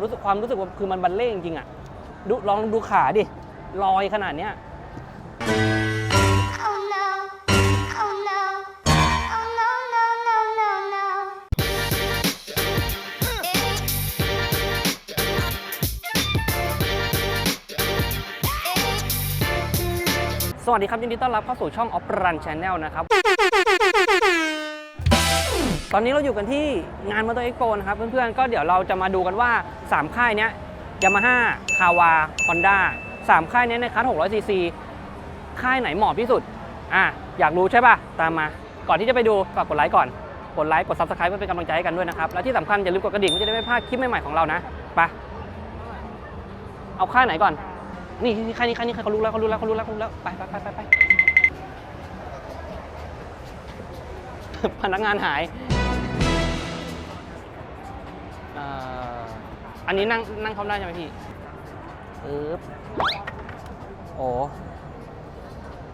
รู้สึกความรู้สึกว่าคือมันบันเล่จริงๆอะดูลองดูขาดิลอยขนาดเนี้ย Oh no. Oh no. Oh no, no, no, no, no. สวัสดีครับยินดีต้อนรับเข้าสู่ช่อง o p r u n Channel นะครับ ตอนนี้เราอยู่กันที่งาน Motor Expo นะครับเพื่อนๆ ก็เดี๋ยวเราจะมาดูกันว่า 3 ค่ายเนี้ย Yamaha k a w a Honda 3ค่ายเนี้ยในคัส 600cc ค่ายไหนเหมาะที่สุดอะอยากรู้ใช่ป่ะ ตามมา ก่อนที่จะไปดูฝากกดไลค์ก่อน กดไลค์กด Subscribe เพื่อเป็นกำลังใจให้กันด้วยนะครับ และที่สำคัญอย่าลืมกดกระดิ่งเพื่อจะได้ไม่พลาดคลิปใหม่ๆของเรานะไปเอาค่ายไหนก่อน นี่ค่ายนี้ค่ายนี้เขารู้แล้วเขารู้แล้วเขารู้แล้วเขารู้แล้วไปไปไปไปไปพนักงานหาย อันนี้นั่งนั่งเข้าได้ใช่ไหมพี่ปึ๊บโอ้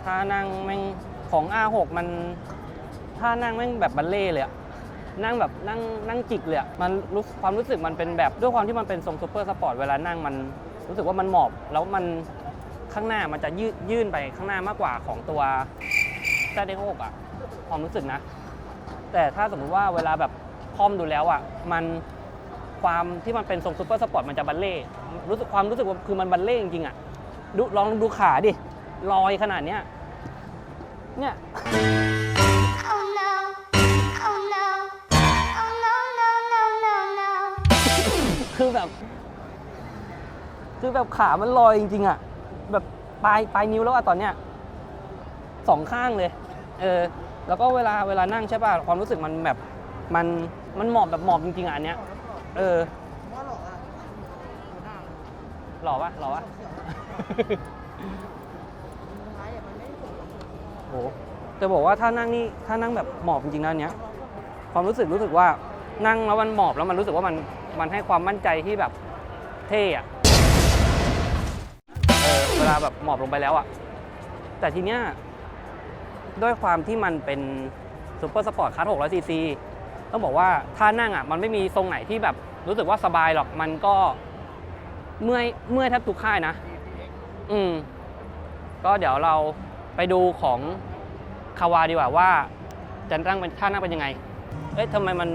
ถ้านั่งแม่งของ R6 มันถ้านั่งแม่งแบบบัลเล่เลยอะนั่งแบบนั่งนั่งจิกเลยอะมันรู้ความรู้สึกมันเป็นแบบด้วยความที่มันเป็นทรงซูเปอร์สปอร์ตเวลานั่งมันรู้สึกว่ามันหมอบ แล้วมันข้างหน้ามันจะยืดยื่นไปข้างหน้ามากกว่าของตัวแซดเด็กหกอะความรู้สึกนะ แต่ถ้าสมมุติว่าเวลาแบบคอมดูแล้วอะมัน ความที่มันเป็นทรงซูเปอร์สปอร์ตมันจะบัลเล่รู้สึกความรู้สึกว่าคือมันบัลเล่จริงๆอะดูลองดูขาดิลอยขนาดเนี้ยเนี่ย Oh no. Oh no. Oh no, no, no, no, no. คือแบบ คือแบบขามันลอยจริงๆอะแบบปลายปลายนิ้วแล้วอะตอนเนี้ยสองข้างเลย เออ แล้วก็เวลาเวลานั่งใช่ป่ะ ความรู้สึกมันแบบ มัน มันหมอบแบบหมอบจริงๆอะอันเนี้ย เออหล่อปะหล่อปะโหจะบอกว่าถ้านั่งนี่ถ้านั่งแบบหมอบจริงๆนะอันเนี้ยความรู้สึกรู้สึกว่านั่งแล้วมันหมอบแล้วมันรู้สึกว่ามันมันให้ความมั่นใจที่แบบเท่อะเออเวลาแบบหมอบลงไปแล้วอะแต่ทีเนี้ยด้วยความที่มันเป็นซูเปอร์สปอร์ตคัส600ซีซี ต้องบอกว่าถ้านั่งอะมันไม่มีทรงไหนที่แบบรู้สึกว่าสบายหรอกมันก็เมื่อยเมื่อยแทบทุกค่ายนะ อืม ก็เดี๋ยวเราไปดูของคาวาดีกว่าว่าจะนั่งเป็นท่านั่งเป็นยังไง เอ๊ะทำไมมัน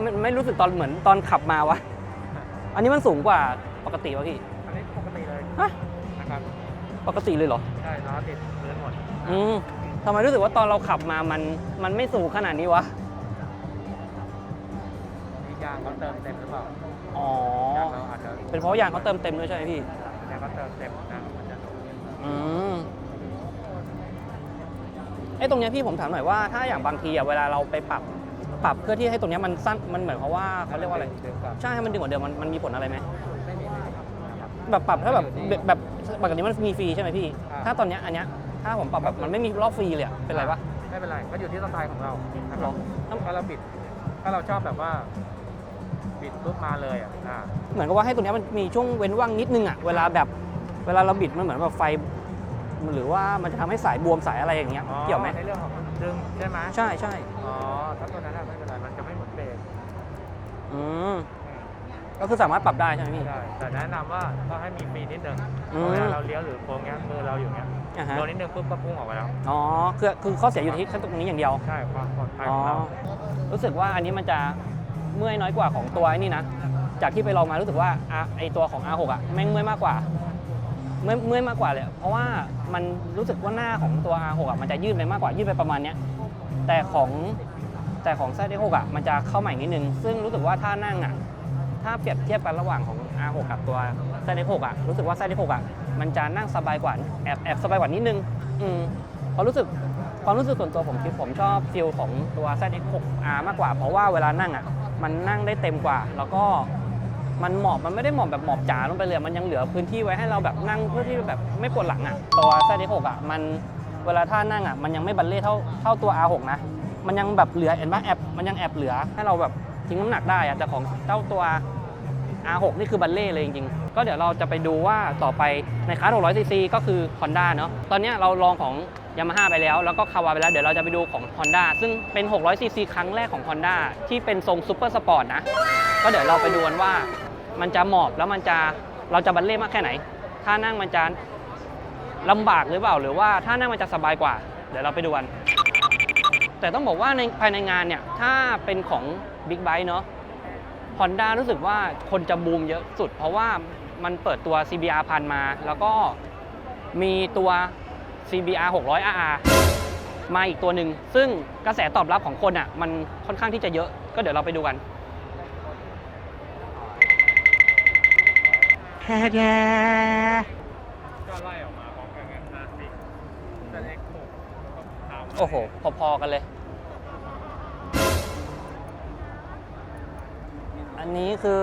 ไม่ไม่รู้สึกตอนเหมือนตอนขับมาวะ อันนี้มันสูงกว่าปกติวะพี่ อันนี้ปกติเลยฮะ นะครับ ปกติเลยเหรอ ใช่ล้อติดพื้นหมด อืมทำไมรู้สึกว่าตอนเราขับมามันมันไม่สูงขนาดนี้วะนี่ยางเขาเติมเต็มหรือเปล่าอ๋อ ยางเราอาจจะเป็นเพราะยางเขาเติมเต็มด้วยใช่ไหมพี่ ยางเขาเติมเต็มนะมันจะสูงอืมไอ้ตรงเนี้ยพี่ผมถามหน่อยว่าถ้าอย่างบางทีอะเวลาเราไปปรับปรับเพื่อที่ให้ตรงเนี้ยมันสั้นมันเหมือนเขามว่าเขาเรียกว่าอะไรเดิมกับใช่ให้มันดึงกว่าเดิมมันมันมีผลอะไรไหมไม่มีไม่มีครับ แบบปรับถ้าแบบอยู่ที่แบบปกติมันมีฟรีใช่ไหมพี่ อ่า ถ้าตอนเนี้ยอันเนี้ยถ้าผมปรับแบบมันไม่มีรอบฟรีเลยอะเป็นไรปะ ไม่เป็นไรก็อยู่ที่สไตล์ของเรานะคหรรัอบถ้าเราบิด ถ้าเราชอบแบบว่า บิดปุ๊บมาเลยอะอ่าเหมือนกับว่าให้ตรงเนี้ยมันมีช่วงเว้นว่างนิดนึงอะเวลาแบบเวลาเราบิดมันเหมือนแบบไฟ หรือว่ามันจะทำให้สายบวมสายอะไรอย่างเงี้ยอ๋อเกี่ยวไหมในเรื่องของดึงใช่ไหมใช่ใช่อ๋อถ้าตัวนั้นอะไม่เป็นไรมันจะไม่หมุนเบรกอืมอืมก็คือสามารถปรับได้ใช่ไหมพี่ ใช่แต่แนะนำว่าต้องให้มีฟรีนิดนึงอืม เวลาเราเลี้ยวหรือโค้งเงี้ยมือเราอยู่เงี้ยอ่าฮะโดนนิดนึงปุ๊บก็พุ่งออกไปแล้ว อ๋อคือคือข้อเสียอยู่ที่แค่ตรงนี้อย่างเดียว ใช่ความปลอดภัยอ๋อของเรารู้สึกว่าอันนี้มันจะ เมื่อยน้อยกว่าของตัวไอ้นี่นะ จากที่ไปลองมารู้สึกว่าไอตัวของ R6 อะแม่งเมื่อยมากกว่าเมื่อยเมื่อยมากกว่าเลยเพราะว่ามันรู้สึกว่าหน้าของตัว R6 อะมันจะยืดไปมากกว่ายืดไปประมาณเนี้ยแต่ของแต่ของ z 6อะมันจะเข้าใหม่นิดนึง ซึ่งรู้สึกว่าถ้านั่งอะถ้าเปรียบเทียบกันระหว่างของ R6 กับตัว z 6อะรู้สึกว่า z 6อะมันจะนั่งสบายกว่าแอบแอบสบายกว่านิดนึงอืมเพราะรู้สึกความรู้สึกส่วนตัวผมคิดผมชอบฟิลของตัว ZX6R มากกว่า เพราะว่าเวลานั่งอะ มันนั่งได้เต็มกว่า แล้วก็มันหมอบมันไม่ได้หมอบแบบหมอบจ๋าลงไปเลยมันยังเหลือพื้นที่ไว้ให้เราแบบนั่งเพื่อที่แบบไม่ปวดหลังอะตัว ZX6 อะมันเวลาท่านั่งอะมันยังไม่บัลเล่เท่าเท่าตัว R6 นะมันยังแบบเหลือเห็นปะแอบมันยังแอบเหลือให้เราแบบทิ้งน้ำหนักได้อะแต่ของเจ้าตัว R6 นี่คือบัลเล่เลยจริงๆ ก็เดี๋ยวเราจะไปดูว่าต่อไปในคลาส 600cc ก็คือ Honda เนาะตอนนี้เราลองของ Yamaha ไปแล้ว แล้วก็คาวาไปแล้ว เดี๋ยวเราจะไปดูของ Honda ซึ่งเป็น 600cc ครั้งแรกของ Honda ที่เป็นทรงซูเปอร์สปอร์ตนะ ก็เดี๋ยวเราไปดูกันว่ามันจะหมอบแล้วมันจะเราจะบันเล่มากแค่ไหนท่านั่งมันจะลำบากหรือเปล่า หรือว่าท่านั่งมันจะสบายกว่า เดี๋ยวเราไปดูกัน แต่ต้องบอกว่าในภายในงานเนี่ย ถ้าเป็นของ Big b i t e เนาะ Honda รู้สึกว่าคนจะบูมเยอะสุด เพราะว่ามันเปิดตัว CBR พันมา แล้วก็มีตัว CBR 600 RR มาอีกตัวหนึ่ง ซึ่งกระแสตอบรับของคนอะ มันค่อนข้างที่จะเยอะ ก็เดี๋ยวเราไปดูกันก็ไล่ออกมาพร้อมกันห้าสิบแต่เอ็กหกโอ้โห พอๆกันเลย อันนี้คือ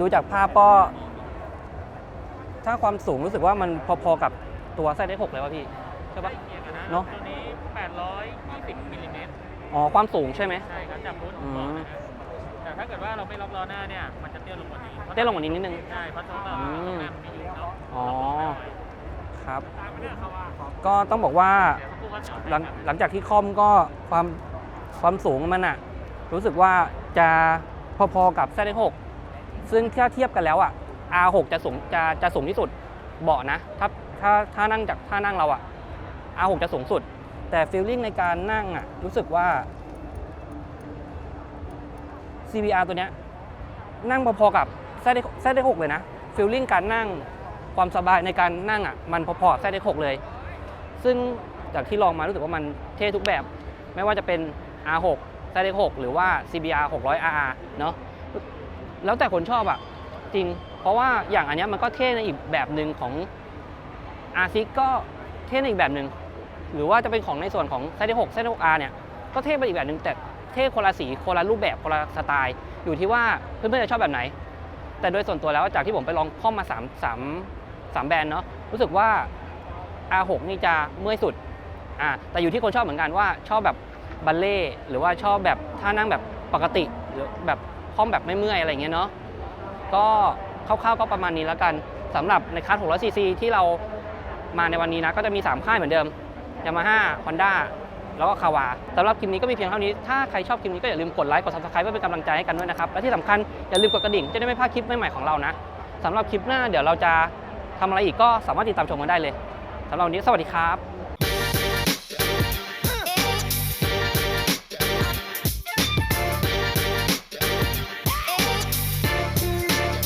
ดูจากภาพก็ ถ้าความสูงรู้สึกว่ามันพอๆกับ ตัวไซส์ได้6เลยว่ะพี่ใช่ปะ เนอะ ตัวนี้ 820มิลลิเมตรอ๋อความสูงใช่ไหม ใช่ครับจากบูธอืมบอกนะฮะแต่ถ้าเกิดว่าเราไม่ล็อกล้อหน้าเนี่ย มันจะเตี้ยลงกว่านี้เตี้ยลงกว่านี้นิดนึง ใช่เพราะตัวเราอืมหน้ามันไม่อยู่เนาะอ๋อ ครับตามไปเนี่ยเขาว่าก็ต้องบอกว่าเดี๋ยวเขาพูดว่าจะหลังหลังจากที่คอมก็ความความสูงมันอะรู้สึกว่าจะพอๆกับแซดหกซึ่งถ้าเทียบกันแล้วอะ R6 จะสูงจะจะสูงที่สุด เบาะนะ ถ้าถ้าถ้านั่งจากถ้านั่งเราอะ R6 จะสูงสุด แต่ฟีลลิ่งในการนั่งอะรู้สึกว่า CBR ตัวเนี้ยนั่งพอๆกับแซดแซดหกเลยนะฟีลลิ่งการนั่งความสบายในการนั่งอะมันพอๆกับแซดหกเลย ซึ่งจากที่ลองมารู้สึกว่ามันเท่ทุกแบบ ไม่ว่าจะเป็น R6 z 6หรือว่า CBR 600 RR เนาะแล้วแต่คนชอบอะจริง ราะว่าอย่างอันนี้มันก็เท่ในอีกแบบหนึ่งของ r 6ก็เท่ในอีกแบบหนึ่งหรือว่าจะเป็นของในส่วนของ z 6 z 6 R เนี่ยก็เท่ไปอีกแบบหนึ่งแต่เท่คนละสีคนละรูปแบบคนละสไตล์ อยู่ที่ว่าเพื่อนๆจะชอบแบบไหน แต่โดยส่วนตัวแล้วจากที่ผมไปลองข้อมมา3 3 3แบรนด์เนาะรู้สึกว่า R6 นี่จะเมื่อยสุดอ่าแต่อยู่ที่คนชอบเหมือนกันว่าชอบแบบบัลเล่หรือว่าชอบแบบท่านั่งแบบปกติหรือแบบคล่อมแบบไม่เมื่อยอะไรเงี้ยเนาะก็ คร่าวๆก็ประมาณนี้แล้วกันสำหรับในคัส600ซีซีที่เรามาในวันนี้นะก็จะมี 3 ค่ายเหมือนเดิม Yamaha Honda แล้วก็คาวาสำหรับคลิปนี้ก็มีเพียงเท่านี้ ถ้าใครชอบคลิปนี้ก็อย่าลืมกดไลค์ กด subscribe เพื่อเป็นกำลังใจให้กันด้วยนะครับ และที่สำคัญอย่าลืมกดกระดิ่งจะได้ไม่พลาดคลิปใหม่ๆของเรานะสำหรับคลิปหน้าเดี๋ยวเราจะทำอะไรอีกก็สามารถติดตามชมกันได้เลยสำหรับวันนี้สวัสดีครับ